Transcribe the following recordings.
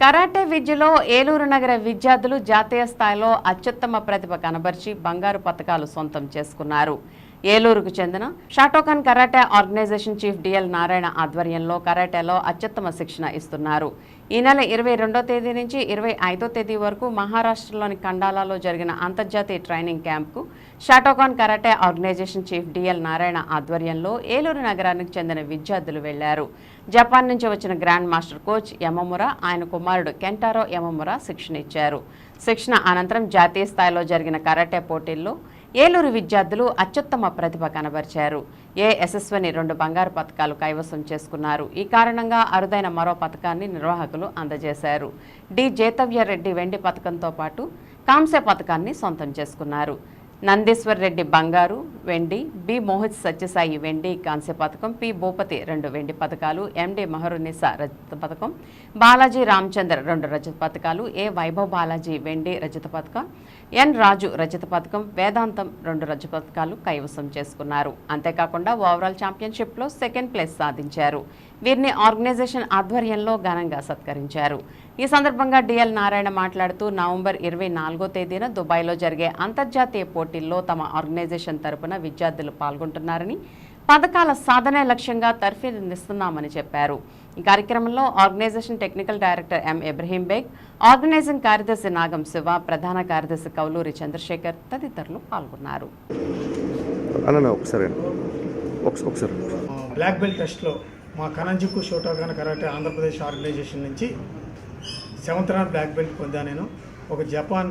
Karate విద్యలో ఏలూరు నగర విద్యార్థులు జాతీయ స్థాయిలో అత్యుత్తమ ప్రతిభ కనబర్చి బంగారు పథకాలు సొంతం చేసుకున్నారు. ఏలూరుకు చెందిన Shotokan karate organization chief D Narayana ఆధ్వర్యంలో కరాటేలో అత్యుత్తమ శిక్షణ ఇస్తున్నారు. ఈ నెల ఇరవై రెండో తేదీ నుంచి ఇరవై ఐదో తేదీ వరకు మహారాష్ట్రలోని కండాలాలో జరిగిన అంతర్జాతీయ training క్యాంప్కు Shotokan karate organization chief D Narayana ఆధ్వర్యంలో ఏలూరు నగరానికి చెందిన విద్యార్థులు వెళ్ళారు. జపాన్ నుంచి వచ్చిన గ్రాండ్ మాస్టర్ కోచ్ యమమురా ఆయన కుమారుడు కెంటారో యమమురా శిక్షణ ఇచ్చారు. శిక్షణ అనంతరం జాతీయ స్థాయిలో జరిగిన కరాటే పోటీల్లో ఏలూరు విద్యార్థులు అత్యుత్తమ ప్రతిభ కనబరిచారు. ఏ యశస్విని రెండు బంగారు పథకాలు కైవసం చేసుకున్నారు. ఈ కారణంగా అరుదైన మరో పథకాన్ని నిర్వాహకులు అందజేశారు. డి. జేతవ్యారెడ్డి వెండి పథకంతో పాటు కాంస్య పథకాన్ని సొంతం చేసుకున్నారు. నందీశ్వర్ రెడ్డి బంగారు వెండి బి. మోహిత్ సత్యసాయి వెండి కాంస్య పథకం పి. భూపతి రెండు వెండి పథకాలు ఎండి మహరునిసా రజత పథకం బాలాజీ రామచంద్ర రెండు రజత పథకాలు ఏ. వైభవ్ బాలాజీ వెండి రజత పథకం ఎన్. రాజు రజత పథకం వేదాంతం రెండు రజత పథకాలు కైవసం చేసుకున్నారు. అంతేకాకుండా ఓవరాల్ ఛాంపియన్షిప్లో సెకండ్ ప్లేస్ సాధించారు. వీరిని ఆర్గనైజేషన్ ఆధ్వర్యంలో ఘనంగా సత్కరించారు. ఈ సందర్భంగా డిఎల్ నారాయణ మాట్లాడుతూ నవంబర్ ఇరవై నాలుగో తేదీన దుబాయ్లో జరిగే అంతర్జాతీయ పోటీల్లో తమ ఆర్గనైజేషన్ తరపున విద్యార్థులు పాల్గొంటున్నారని పథకాల సాధనే లక్ష్యంగా తర్ఫీదునిస్తున్నామని చెప్పారు. ఈ కార్యక్రమంలో organization technical director M Ibrahim Baig organizing కార్యదర్శి నాగం శివ ప్రధాన కార్యదర్శి కౌలూరి చంద్రశేఖర్ తదితరులు పాల్గొన్నారు. బ్లాక్ బెల్ట్ టెస్ట్లో మా కనంజిక్కు షోటోగాన్ కరాటే ఆంధ్రప్రదేశ్ ఆర్గనైజేషన్ నుంచి సెవెంత్ రౌండ్ బ్లాక్ బెల్ట్ పొందాను నేను. ఒక జపాన్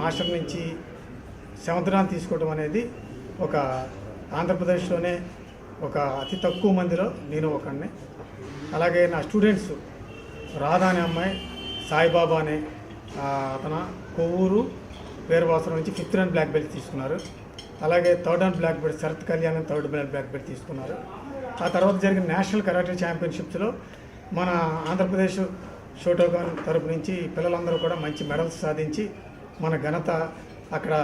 మాస్టర్ నుంచి సెవెంత్ రౌండ్ తీసుకోవడం అనేది ఒక ఆంధ్రప్రదేశ్లోనే ఒక అతి తక్కువ మందిలో నేను ఒకడిని. అలాగే నా స్టూడెంట్స్ రాధా అనే అమ్మాయి సాయిబాబా అనే అతను కొవ్వూరు పేరువాసరం నుంచి ఫిఫ్త్ రౌండ్ బ్లాక్ బెల్ట్ తీసుకున్నారు. అలాగే third and black belt Sharath Kalyan third black black belt తీసుకున్నారు. ఆ తర్వాత జరిగిన నేషనల్ కరాటే ఛాంపియన్షిప్స్లో మన ఆంధ్రప్రదేశ్ షోటోగాన్ తరపు నుంచి పిల్లలందరూ కూడా మంచి మెడల్స్ సాధించి మన ఘనత అక్కడ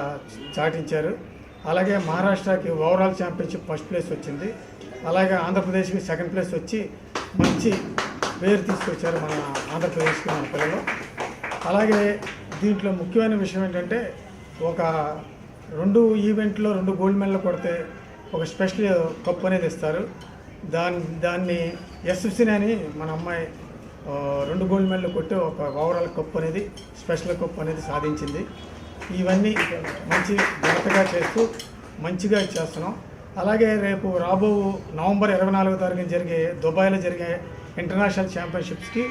చాటించారు. అలాగే మహారాష్ట్రకి ఓవరాల్ ఛాంపియన్షిప్ ఫస్ట్ ప్లేస్ వచ్చింది. అలాగే ఆంధ్రప్రదేశ్కి సెకండ్ ప్లేస్ వచ్చి మంచి పేరు తీసుకొచ్చారు మన ఆంధ్రప్రదేశ్కి మన పిల్లలు. అలాగే దీంట్లో ముఖ్యమైన విషయం ఏంటంటే ఒక రెండు ఈవెంట్లో రెండు గోల్డ్ మెడల్ కొడితే ఒక స్పెషల్ కప్ అనేది ఇస్తారు. దాన్ని దాన్ని ఎస్ఎఫ్సిని అని మన అమ్మాయి రెండు గోల్డ్ మెడల్ కొట్టి ఒక ఓవరాల్ కప్ అనేది స్పెషల్ కప్ అనేది సాధించింది. ఇవన్నీ మంచి ఘనతగా చేస్తూ మంచిగా చేస్తున్నాం. అలాగే రేపు రాబో నవంబర్ ఇరవై నాలుగో తారీఖున జరిగే దుబాయ్లో జరిగే ఇంటర్నేషనల్ ఛాంపియన్షిప్స్కి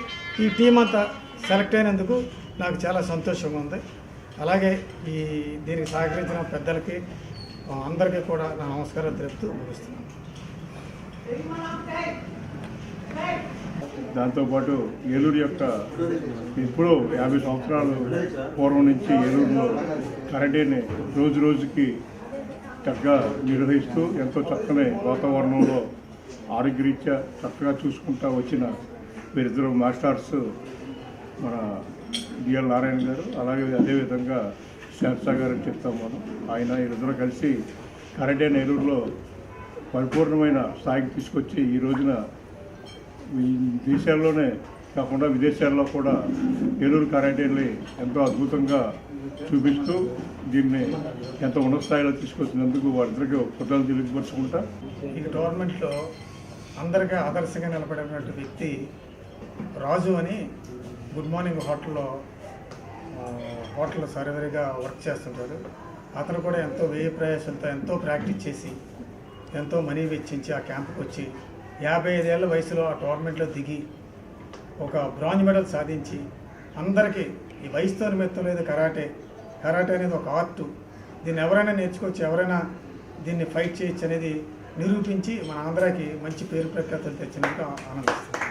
ఈ టీం అంతా సెలెక్ట్ అయినందుకు నాకు చాలా సంతోషంగా ఉంది. అలాగే ఈ దీనికి సహకరించిన పెద్దలకి అందరికీ కూడా నా నమస్కారం తెలుపుతూ ముగిస్తున్నాను. దాంతోపాటు ఏలూరు యొక్క ఇప్పుడు యాభై సంవత్సరాలు పూర్వం నుంచి ఏలూరులో కరెంటీని రోజు రోజుకి చక్కగా నిర్వహిస్తూ ఎంతో చక్కని వాతావరణంలో ఆరోగ్యరీత్యా చక్కగా చూసుకుంటూ వచ్చిన వీరిద్దరు మాస్టర్స్ మన డిఎల్ నారాయణ గారు అలాగే అదేవిధంగా శాంసా గారు అని చెప్తాం మనం ఆయన వీరిద్దరూ కలిసి కరాటే ఏలూరులో పరిపూర్ణమైన స్థాయికి తీసుకొచ్చి ఈ రోజున దేశాల్లోనే కాకుండా విదేశాల్లో కూడా ఏలూరు కరాటేని ఎంతో అద్భుతంగా చూపిస్తూ దీన్ని ఎంతో ఉన్నత స్థాయిలో తీసుకొచ్చినందుకు వారిద్దరికి కృతజ్ఞతలు తెలియపరుచుకుంటా. ఈ టోర్నమెంట్లో అందరికీ ఆదర్శంగా నిలబడినటువంటి వ్యక్తి రాజు అని గుడ్ మార్నింగ్ హోటల్లో హోటల్ హోటల్లో వర్క్ చేస్తుంటాడు అతను కూడా ఎంతో వ్యయ ప్రయాసంతో ఎంతో ప్రాక్టీస్ చేసి ఎంతో మనీ వెచ్చించి ఆ క్యాంప్కి వచ్చి యాభై ఐదేళ్ళ వయసులో ఆ టోర్నమెంట్లో దిగి ఒక బ్రాంజ్ మెడల్ సాధించి అందరికీ ఈ వయసుతో నిమిత్తం లేదు కరాటే. కరాటే అనేది ఒక ఆర్ట్. దీన్ని ఎవరైనా నేర్చుకోవచ్చు ఎవరైనా దీన్ని ఫైట్ చేయొచ్చు అనేది నిరూపించి మన ఆంధ్రాకి మంచి పేరు ప్రఖ్యాతులు తెచ్చినట్టు ఆనందిస్తుంది